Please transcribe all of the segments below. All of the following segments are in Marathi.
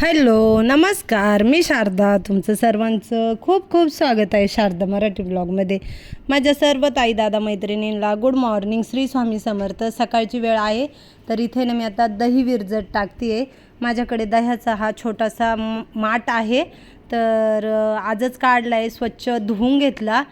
हॅलो नमस्कार. मी शारदा. तुमचं सर्वांचं खूप खूप स्वागत आहे शारदा मराठी ब्लॉगमध्ये. माझ्या सर्व ताई दादा मैत्रिणींना गुड मॉर्निंग. श्री स्वामी समर्थ. सकाळची वेळ आहे तर इथे ना मी आता दही विरजत टाकते आहे माझ्याकडे दह्याचा हा छोटासा माठ आहे तर आजच काढला आहे स्वच्छ धुवून घेतला.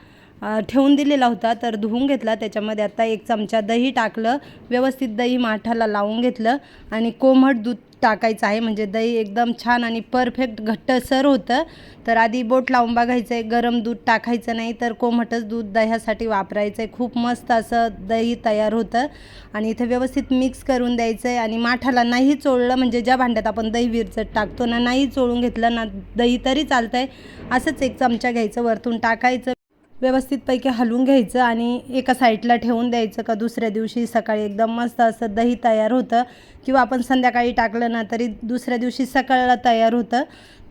ठेवून दिलेला होता तर धुवून घेतला. त्याच्यामध्ये आता एक चमचा दही टाकलं. व्यवस्थित दही माठाला लावून घेतलं. आणि कोमट दूध टाकायचं आहे. म्हणजे दही एकदम छान आणि परफेक्ट घट्टसर होतं. तर आधी बोट लावून बघायचं आहे गरम दूध टाकायचं नाही तर कोमटच दूध दह्यासाठी वापरायचं आहे खूप मस्त असं दही तयार होतं. आणि इथे व्यवस्थित मिक्स करून द्यायचं आहे आणि माठाला नाही चोळलं म्हणजे ज्या भांड्यात आपण दही विरचट टाकतो ना नाही चोळून घेतलं ना दही तरी चालतं आहे असंच एक चमचा घ्यायचं वरतून टाकायचं. व्यवस्थितपैकी हलवून घ्यायचं आणि एका साईडला ठेवून द्यायचं का दुसऱ्या दिवशी सकाळी एकदम मस्त असं दही तयार होतं किंवा आपण संध्याकाळी टाकलं ना तरी दुसऱ्या दिवशी सकाळला तयार होतं.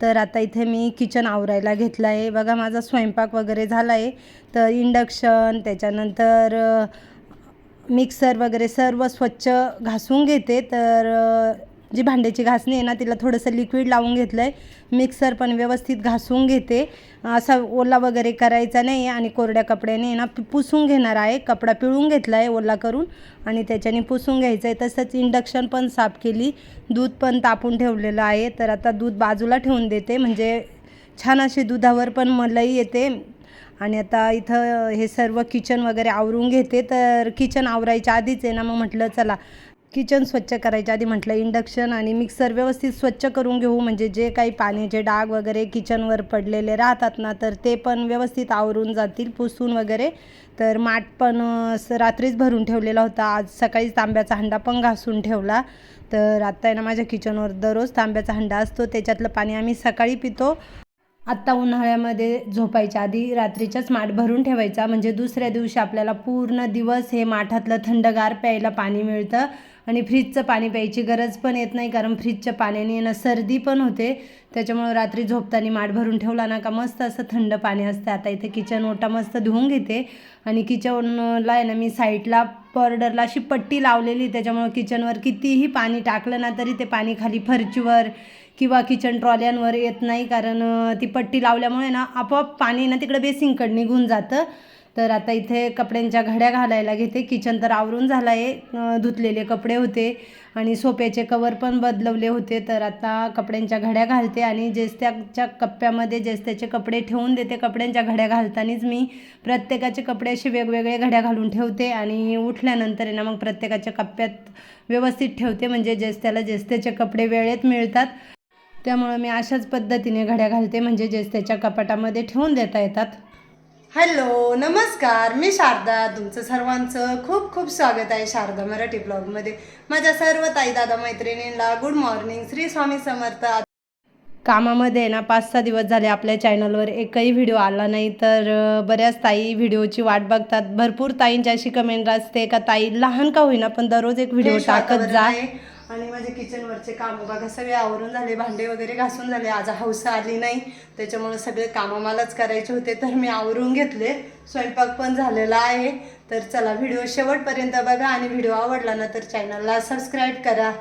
तर आता इथे मी किचन आवरायला घेतलं आहे. बघा माझा स्वयंपाक वगैरे झाला आहे तर इंडक्शन त्याच्यानंतर मिक्सर वगैरे सर्व स्वच्छ घासून घेते. तर जी भांड्याची घासणी आहे ना तिला थोडंसं लिक्विड लावून घेतलं आहे मिक्सर पण व्यवस्थित घासून घेते. असा ओला वगैरे करायचा नाही आणि कोरड्या कपड्याने आहे ना पुसून घेणार आहे. कपडा पिळून घेतला आहे ओला करून आणि त्याच्याने पुसून घ्यायचं आहे तसंच इंडक्शन पण साफ केली. दूध पण तापून ठेवलेलं आहे. तर आता दूध बाजूला ठेवून देते. म्हणजे छान अशी दुधावर पण मलई येते. आणि आता इथं हे सर्व किचन वगैरे आवरून घेते. तर किचन आवरायच्या आधीच आहे ना मग म्हटलं चला किचन स्वच्छ करायच्या आधी म्हटलं इंडक्शन आणि मिक्सर व्यवस्थित स्वच्छ करून घेऊ. म्हणजे जे काही पाण्याचे डाग वगैरे किचनवर पडलेले राहतात ना तर ते पण व्यवस्थित आवरून जातील पुसून वगैरे. तर माठ पण रात्रीच भरून ठेवलेला होता. आज सकाळीच तांब्याचा हंडा पण घासून ठेवला. तर आत्ता आहे ना माझ्या किचनवर दररोज तांब्याचा हंडा असतो. त्याच्यातलं पाणी आम्ही सकाळी पितो. आत्ता उन्हाळ्यामध्ये झोपायच्या आधी रात्रीच्याच माठ भरून ठेवायचा. म्हणजे दुसऱ्या दिवशी आपल्याला पूर्ण दिवस हे माठातलं थंडगार प्यायला पाणी मिळतं. आणि फ्रीजचं पाणी प्यायची गरज पण येत नाही कारण फ्रीजच्या पाण्याने ना सर्दी पण होते. त्याच्यामुळं रात्री झोपताना माठ भरून ठेवला ना का मस्त असं थंड पाणी असतं. आता इथे किचन ओटा मस्त धुवून घेते. आणि किचनला आहे ना मी साईडला बॉर्डरला अशी पट्टी लावलेली. त्याच्यामुळं किचनवर कितीही पाणी टाकलं ना तरी ते पाणी खाली फरचीवर किंवा किचन ट्रॉल्यांवर येत नाही. कारण ती पट्टी लावल्यामुळे ना आपोआप पाणी ना तिकडं बेसिंगकडे निघून जातं. तर आता इथे कपड्यांच्या घड्या घालायला घेते. किचन तर आवरून झालं आहे धुतलेले कपडे होते आणि सोप्याचे कवर पण बदलवले होते. तर आता कपड्यांच्या घड्या घालते आणि जेस्त्याच्या कप्प्यामध्ये जेस्त्याचे कपडे ठेवून देते. कपड्यांच्या घड्या घालतानाच मी प्रत्येकाचे कपडे असे वेगवेगळे घड्या घालून ठेवते आणि उठल्यानंतर आहे ना मग प्रत्येकाच्या कप्प्यात व्यवस्थित ठेवते. म्हणजे जेस्त्याला जेस्त्याचे कपडे वेळेत मिळतात. त्यामुळं मी अशाच पद्धतीने घड्या घालते. म्हणजे जेस्त्याच्या कपाटामध्ये ठेवून देता येतात. हॅलो नमस्कार. मी शारदा तुमचं सर्वांचं खूप खूप स्वागत आहे शारदा मराठी ब्लॉगमध्ये. माझ्या सर्व ताई दादा मैत्रिणींना गुड मॉर्निंग श्री स्वामी समर्थ. कामामध्ये ना पाच सहा दिवस झाले आपल्या चॅनलवर एकही व्हिडिओ आला नाही तर बऱ्याच ताई व्हिडिओची वाट बघतात. भरपूर ताईंची अशी कमेंट असते का ताई लहान का होईना पण दररोज एक व्हिडिओ टाकत जा. आणि माझे किचनवरचे काम बघा सगळे आवरून झाले भांडे वगैरे घासून झाले. आज हौसा आली नाही त्याच्यामुळे सगळे कामं मलाच करायचे होते तर मी आवरून घेतले. स्वयंपाक पण झालेला आहे. तर चला व्हिडिओ शेवटपर्यंत बघा आणि व्हिडिओ आवडला ना तर चॅनलला सबस्क्राईब करा.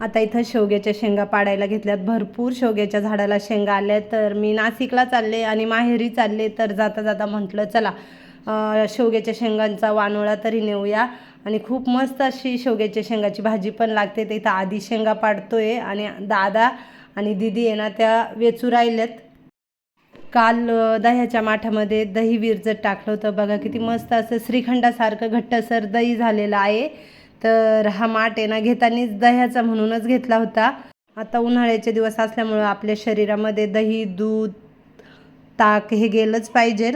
आता इथं शेवग्याच्या शेंगा पाडायला घेतल्यात. भरपूर शेवग्याच्या झाडाला शेंगा आल्या तर मी नाशिकला चालले आणि माहेरी चालले. तर जाता जाता म्हटलं चला शेवग्याच्या शेंगांचा वानोळा तरी नेऊया. आणि खूप मस्त अशी शेवग्याच्या शेंगाची भाजी पण लागते. तर इथं आधी शेंगा पाडतोय आणि दादा आणि दिदी आहे ना त्या वेचू राहिल्यात. काल दह्याच्या माठामध्ये दही विरजत टाकलं होतं. बघा किती मस्त असं श्रीखंडासारखं घट्टसर दही झालेलं आहे. तर हा माठ आहे ना घेतानीच दह्याचा म्हणूनच घेतला होता. आता उन्हाळ्याचे दिवस असल्यामुळं आपल्या शरीरामध्ये दही दूध ताक हे गेलंच पाहिजे.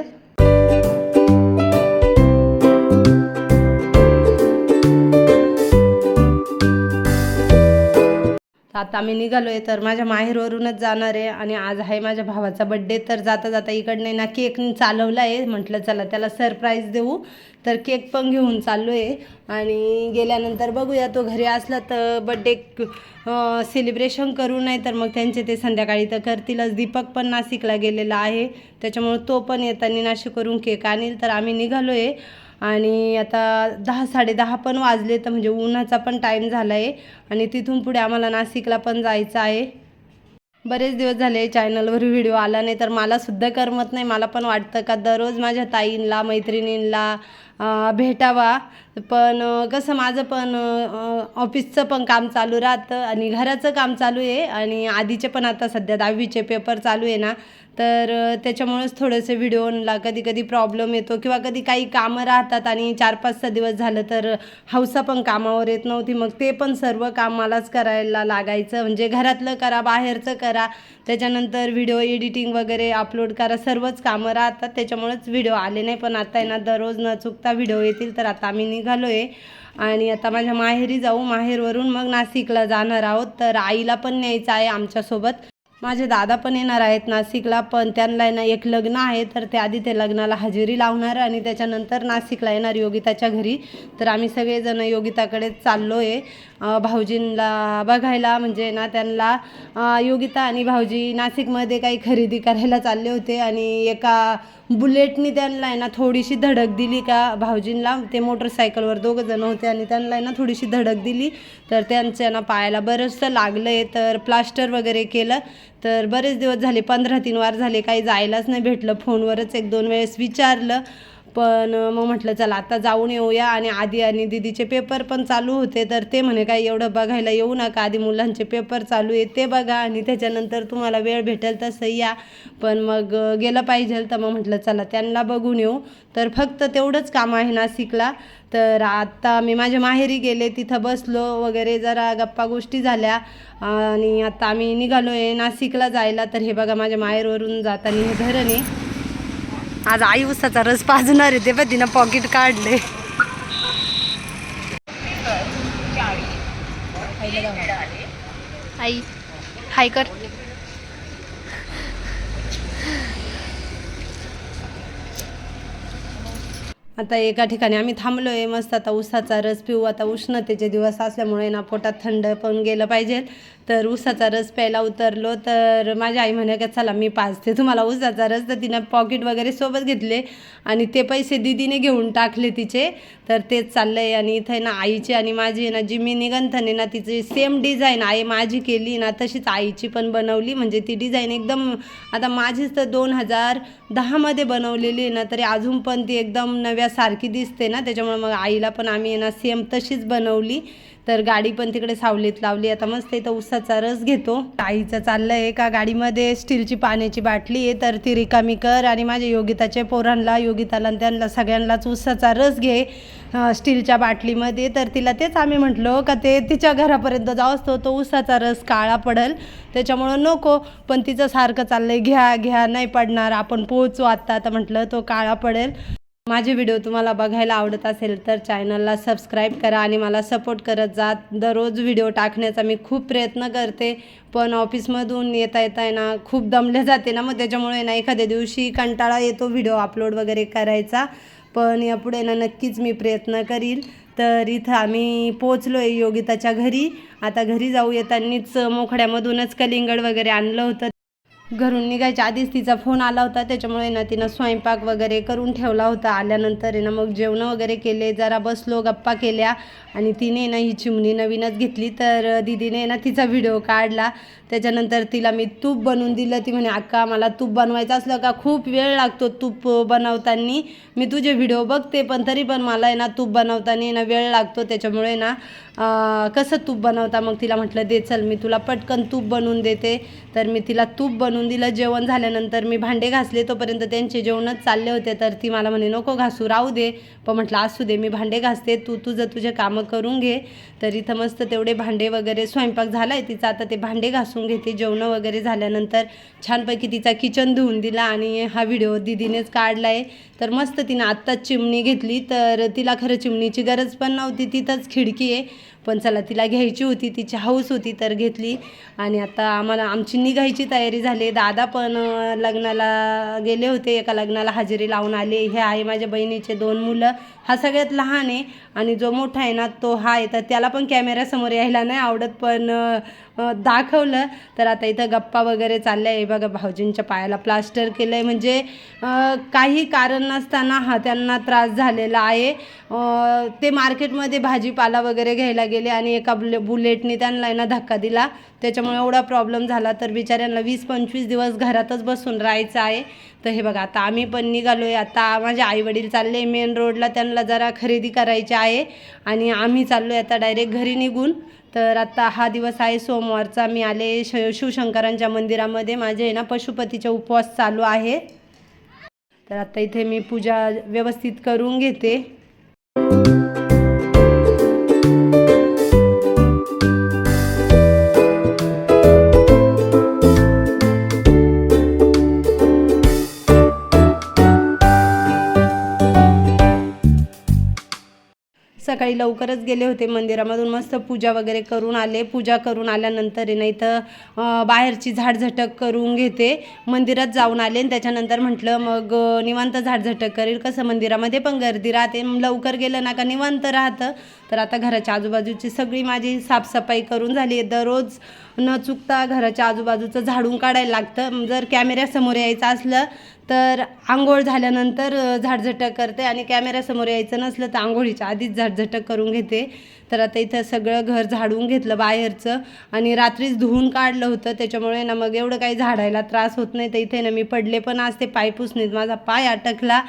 आता आम्ही आहे तर माझ्या माहेरवरूनच जाणार आहे आणि आज आहे माझ्या भावाचा बड्डे तर जाता जाता इकडने ना केक चालवला आहे म्हटलं चला त्याला सरप्राईज देऊ. तर केक पण घेऊन चाललो आहे आणि गेल्यानंतर बघूया तो घरी असला तर बड्डे सेलिब्रेशन करू नाही तर मग त्यांचे ते संध्याकाळी तर करतीलच. दीपक पण नाशिकला गेलेला आहे. त्याच्यामुळं तो पण येताना नाशिक करून केक आणील. तर आम्ही निघालो आहे आणि आता दहा साडेदहा पण वाजले तर म्हणजे उन्हाचा पण टाईम झाला आहे आणि तिथून पुढे आम्हाला नाशिकला पण जायचं आहे. बरेच दिवस झाले चॅनलवर व्हिडिओ आला नाही तर मला सुद्धा करमत नाही. मला पण वाटतं का दररोज माझ्या ताईंला मैत्रिणींना भेटावा. पण कसं माझं पण ऑफिसचं पण काम चालू राहतं आणि घराचं काम चालू आहे आणि आधीचे पण आता सध्या दहावीचे पेपर चालू आहे ना तर त्याच्यामुळंच त्याच्यामुळेच थोडंसं व्हिडिओला कधी कधी प्रॉब्लेम येतो किंवा कधी काही कामं राहतात आणि चार पाच सहा दिवस झालं तर हौसा पण कामावर येत नव्हती. मग ते पण सर्व काम मलाच करायला लागायचं. म्हणजे घरातलं करा बाहेरचं करा त्याच्यानंतर व्हिडिओ एडिटिंग वगैरे अपलोड करा सर्वच कामं राहतात. त्याच्यामुळेच व्हिडिओ आले नाही. पण आता आहे ना दररोज न चुकता व्हिडिओ येतील तर आता आम्ही निघालो आहे आणि आता माझ्या माहेरी जाऊ. माहेरवरून मग नाशिकला जाणार आहोत. तर आईला पण न्यायचं आहे आमच्यासोबत. माझे दादा पण येणार आहेत नाशिकला पण त्यांना ना एक लग्न आहे. तर ते आधी ते लग्नाला हजेरी लावणार आणि त्याच्यानंतर नाशिकला येणार योगिताच्या घरी. तर आम्ही सगळेजण योगिताकडे चाललो आहे भाऊजींना बघायला म्हणजे ना त्यांना योगिता आणि भाऊजी नाशिकमध्ये काही खरेदी करायला चालले होते आणि एका बुलेटनी त्यांना आहे ना थोडीशी धडक दिली का भाऊजींना. ते मोटरसायकलवर दोघं जण होते आणि त्यांना आहे ना थोडीशी धडक दिली. तर त्यांच्या ना पायाला बरंचसं लागलं आहे तर प्लास्टर वगैरे केलं. तर बरेच दिवस झाले पंधरा तीन वार झाले काही जायलाच नाही भेटलं. फोनवरच एक दोन वेळेस विचारलं. पण मग म्हटलं चला आता जाऊन येऊया. आणि आधी आणि दिदीचे पेपर पण चालू होते. तर ते म्हणे काय एवढं बघायला येऊ नका. आधी मुलांचे पेपर चालू आहे ते बघा आणि त्याच्यानंतर तुम्हाला वेळ भेटेल तसं या. पण मग गेलं पाहिजे. तर मग म्हटलं चला त्यांना बघून येऊ. तर फक्त तेवढंच काम आहे नाशिकला. तर आता मी माझ्या माहेरी गेले तिथं बसलो वगैरे जरा गप्पा गोष्टी झाल्या. आणि आता आम्ही निघालो आहे नाशिकला जायला. तर हे बघा माझ्या माहेरवरून जाताना हे धरण आहे. आज आई उसाचा रस पाजणार आहे. ते पण तिनं पॉकेट काढले आई हाय कर. आता एका ठिकाणी आम्ही थांबलो आहे मस्त आता उसाचा रस पिऊ. आता उष्णतेचे दिवस असल्यामुळे ना पोटात थंड पण गेलं पाहिजे. तर ऊसाचा रस प्यायला उतरलो तर माझी आई म्हणे का चला मी पाजते तुम्हाला ऊसाचा रस. तर तिनं पॉकेट वगैरे सोबत घेतले आणि ते पैसे दिदीने घेऊन टाकले तिचे. तर तेच चाललं आहे आणि इथं ना आईची आणि माझी आहे ना जी मी निगंथन आहे ना तिची सेम डिझाईन आई माझी केली ना तशीच आईची पण बनवली. म्हणजे ती डिझाईन एकदम आता माझीच तर दोन हजार दहामध्ये बनवलेली आहे ना तरी अजून पण ती एकदम नव्यासारखी दिसते ना. त्याच्यामुळे मग आईला पण आम्ही आहे ना सेम तशीच बनवली. तर गाडी पण तिकडे सावलीत लावली. आता मस्त इथं उसाचा रस घेतो. आईचं चाललं आहे का गाडीमध्ये स्टीलची पाण्याची बाटली आहे. तर ती रिकामी कर आणि माझ्या योगिताच्या पोरांना योगिताला आणि त्यांना सगळ्यांनाच उसाचा रस घे स्टीलच्या बाटलीमध्ये. तर तिला तेच आम्ही म्हटलो का ते तिच्या घरापर्यंत जाऊ असतो. तो उसाचा रस काळा पडल. त्याच्यामुळं नको. पण तिचं सारखं चाललं आहे घ्या घ्या नाही पडणार. आपण पोहोचू आत्ता आता म्हटलं तो काळा पडेल. माझे व्हिडिओ तुम्हाला बघायला आवडत असेल तर चॅनलला सबस्क्राईब करा आणि मला सपोर्ट करत जा. दररोज व्हिडिओ टाकण्याचा मी खूप प्रयत्न करते पण ऑफिसमधून येता येता ना खूप दमले जाते ना मग त्याच्यामुळे ना एखाद्या दिवशी कंटाळा येतो व्हिडिओ अपलोड वगैरे करायचा. पण यापुढे ना नक्कीच मी प्रयत्न करील. तर इथं आम्ही पोचलो आहे योगिताच्या घरी. आता घरी जाऊ येतानीच मोखड्यामधूनच कलिंगड वगैरे आणलं होतं. घरून निघायच्या आधीच तिचा फोन आला होता त्याच्यामुळे ना तिनं स्वयंपाक वगैरे करून ठेवला होता. आल्यानंतर आहे ना मग जेवणं वगैरे केले जरा बसलो गप्पा केल्या आणि तिने ना ही चिमणी नवीनच घेतली. तर दिदीने ना तिचा व्हिडिओ काढला. त्याच्यानंतर तिला मी तूप बनवून दिलं. ती म्हणे अक्का मला तूप बनवायचं असलं का? खूप वेळ लागतो तूप बनवताना. मी तुझे व्हिडिओ बघते पण तरी पण मला आहे ना तूप बनवताना ना वेळ लागतो. त्याच्यामुळे ना कसं तूप बनवता? मग तिला म्हटलं दे चल मी तुला पटकन तूप बनवून देते. तर मी तिला तूप बनवून दिलं जेवण झाल्यानंतर मी भांडे घासले तोपर्यंत त्यांचे जेवणच चालले होते. तर ती मला म्हणे नको घासू राहू दे. पण म्हटलं असू दे मी भांडे घासते तू तुझं तुझे कामं करून घे. तर इथं मस्त तेवढे भांडे वगैरे स्वयंपाक झाला आहे तिचा. आता ते भांडे घासून घेते जेवणं वगैरे झाल्यानंतर छानपैकी तिचा किचन धुवून दिला आणि हा व्हिडिओ दिदीनेच काढला आहे तर मस्त तिनं आत्ताच चिमणी घेतली तर तिला खरं चिमणीची गरज पण नव्हती तिथंच खिडकी आहे. पण चला तिला घ्यायची होती तिची हौस होती तर घेतली. आणि आता आम्हाला आमची निघायची तयारी झाली म्हणजे दादा पण लग्नाला गेले होते एका लग्नाला हजेरी लावून आले. हे आहे माझ्या बहिणीचे दोन मुलं. हा सगळ्यात लहान आहे. आणि जो मोठा आहे ना तो हा आहे. तर त्याला पण कॅमेऱ्यासमोर यायला नाही आवडत पण दाखवलं. तर आता इथं गप्पा वगैरे चालल्या. आहे बघा भाऊजींच्या पायाला प्लास्टर केलं आहे म्हणजे काही कारण नसताना हा त्यांना त्रास झालेला आहे. ते मार्केटमध्ये भाजीपाला वगैरे घ्यायला गेले आणि एका बुले बुलेटने त्यांना ना धक्का दिला. त्याच्यामुळे एवढा प्रॉब्लेम झाला. तर बिचाऱ्यांना वीस पंचवीस दिवस घरातच बसून राहायचं आहे. तर हे बघा आता आम्ही पण निघालो आहे आता माझे आईवडील चालले मेन रोडला त्यांना जरा खरेदी करायची आहे. आणि आम्ही चाललो आहे आता डायरेक्ट घरी निघून. तर आता हा दिवस आहे सोमवारचा. मी आले श शिवशंकरांच्या मंदिरामध्ये. माझे आहे ना पशुपतीचे उपवास चालू आहे. तर आता इथे मी पूजा व्यवस्थित करून घेते. सकाळी लवकरच गेले होते मंदिरामधून. मस्त पूजा वगैरे करून आले. पूजा करून आल्यानंतर नाही तर बाहेरची झाडझटक करून घेते. मंदिरात जाऊन आले आणि त्याच्यानंतर म्हटलं मग निवांत झाडझटक करेल. कसं मंदिरामध्ये पण गर्दी राहते. लवकर गेलं ना का निवांत राहतं. तर आता घराच्या आजूबाजूची सगळी माझी साफसफाई करून झाली आहे. दररोज न चुकता घराच्या आजूबाजूचं झाडून काढायला लागतं. जर कॅमेऱ्यासमोर यायचं असलं तर आंघोळ झाल्यानंतर झाडझटक करते आणि कॅमेऱ्यासमोर यायचं नसलं तर आंघोळीच्या आधीच झाडझटक करून घेते. तर आता इथं सगळं घर झाडून घेतलं बाहेरचं आणि रात्रीच धुवून काढलं होतं. त्याच्यामुळे ना मग एवढं काही झाडायला त्रास होत नाही. तर इथे ना मी पडले पण असते पाय पुसणीत. माझा पाय अटकला.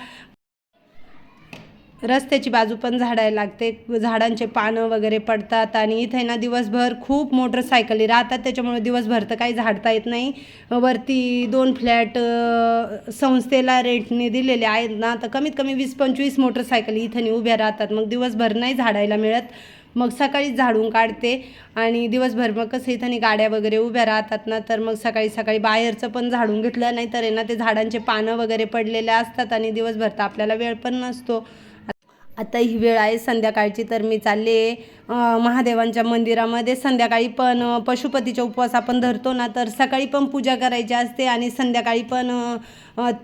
रस्त्याची बाजू पण झाडायला लागते. झाडांचे पानं वगैरे पडतात आणि इथे ना दिवसभर खूप मोटरसायकली राहतात. त्याच्यामुळे दिवसभर तर काही झाडता येत नाही. वरती दोन फ्लॅट संस्थेला रेंटने दिलेले आहेत ना. तर कमीत कमी वीस पंचवीस मोटरसायकली इथं उभ्या राहतात. मग दिवसभर नाही झाडायला मिळत. मग सकाळीच झाडून काढते आणि दिवसभर मग कसं इथं गाड्या वगैरे उभ्या राहतात ना तर मग सकाळी सकाळी बाहेरचं पण झाडून घेतलं नाही तर आहे ना ते झाडांचे पानं वगैरे पडलेले असतात आणि दिवसभर तर आपल्याला वेळ पण नसतो. आता ही वेळ आहे संध्याकाळची तर मी चालले महादेवांच्या मंदिरामध्ये. संध्याकाळी पण पशुपतीचा उपवास आपण धरतो ना तर सकाळी पण पूजा करायची असते आणि संध्याकाळी पण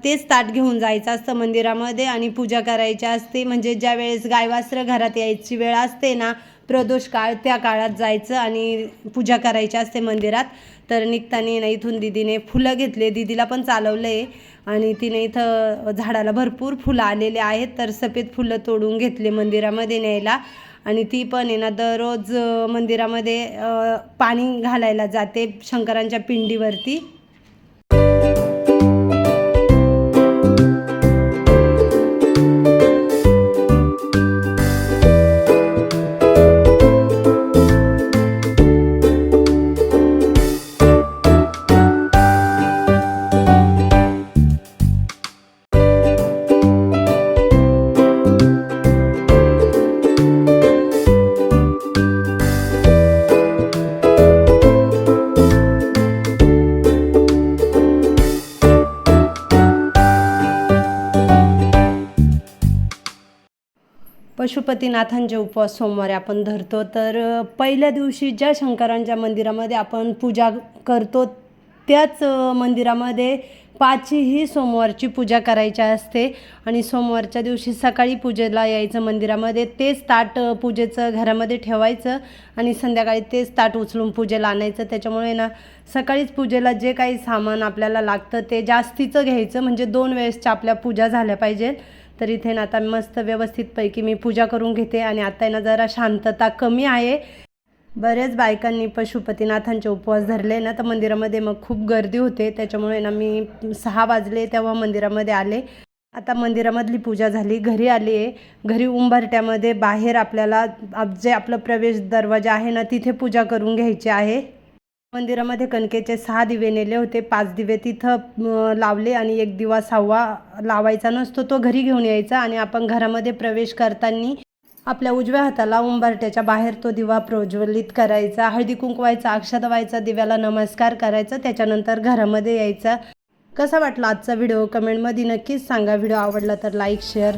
तेच ताट घेऊन जायचं असतं मंदिरामध्ये आणि पूजा करायची असते. म्हणजे ज्या वेळेस गायवास्त्र घरात यायची वेळ असते ना प्रदोष काळ त्या काळात जायचं आणि पूजा करायची असते मंदिरात. तर निघताना इथून दिदीने फुलं घेतले. दिदीला पण चालवलं आहे आणि तिने इथं झाडाला भरपूर फुलं आलेले आहेत. तर सफेद फुलं तोडून घेतले मंदिरामध्ये न्यायला. आणि ती पण आहे ना दररोज मंदिरामध्ये पाणी घालायला जाते शंकरांच्या पिंडीवरती. पशुपतीनाथांचे उपवास सोमवारी आपण धरतो. तर पहिल्या दिवशी ज्या शंकरांच्या मंदिरामध्ये आपण पूजा करतो त्याच मंदिरामध्ये पाचही सोमवारची पूजा करायची असते आणि सोमवारच्या दिवशी सकाळी पूजेला यायचं मंदिरामध्ये. तेच ताट पूजेचं घरामध्ये ठेवायचं आणि संध्याकाळी तेच ताट उचलून पूजेला आणायचं. त्याच्यामुळे ना सकाळीच पूजेला जे काही सामान आपल्याला लागतं ते जास्तीचं घ्यायचं. म्हणजे दोन वेळेसच्या आपल्या पूजा झाल्या पाहिजेत तर इथे ना आता मस्त व्यवस्थितपैकी मी पूजा करून घेते आणि आता ना जरा शांतता कमी आहे. बरेच बायकांनी पशुपतीनाथांचे उपवास धरले ना तर मंदिरामध्ये मग खूप गर्दी होते. त्याच्यामुळे ना मी सहा वाजले तेव्हा मंदिरामध्ये आले. आता मंदिरामधली पूजा झाली घरी आली आहे. घरी उंबरट्यामध्ये बाहेर आपल्याला जे आपलं प्रवेश दरवाजा आहे ना तिथे पूजा करून घ्यायची आहे. मंदिरामध्ये कणकेचे सहा दिवे नेले होते. पाच दिवे तिथं लावले आणि एक दिवा सहावा लावायचा नसतो तो घरी घेऊन यायचा आणि आपण घरामध्ये प्रवेश करताना आपल्या उजव्या हाताला उंबरट्याच्या बाहेर तो दिवा प्रज्वलित करायचा हळदी कुंकवायचा अक्षता व्हायचा दिव्याला नमस्कार करायचा त्याच्यानंतर घरामध्ये यायचा. कसा वाटला आजचा व्हिडिओ? कमेंटमध्ये नक्कीच सांगा. व्हिडिओ आवडला तर लाईक शेअर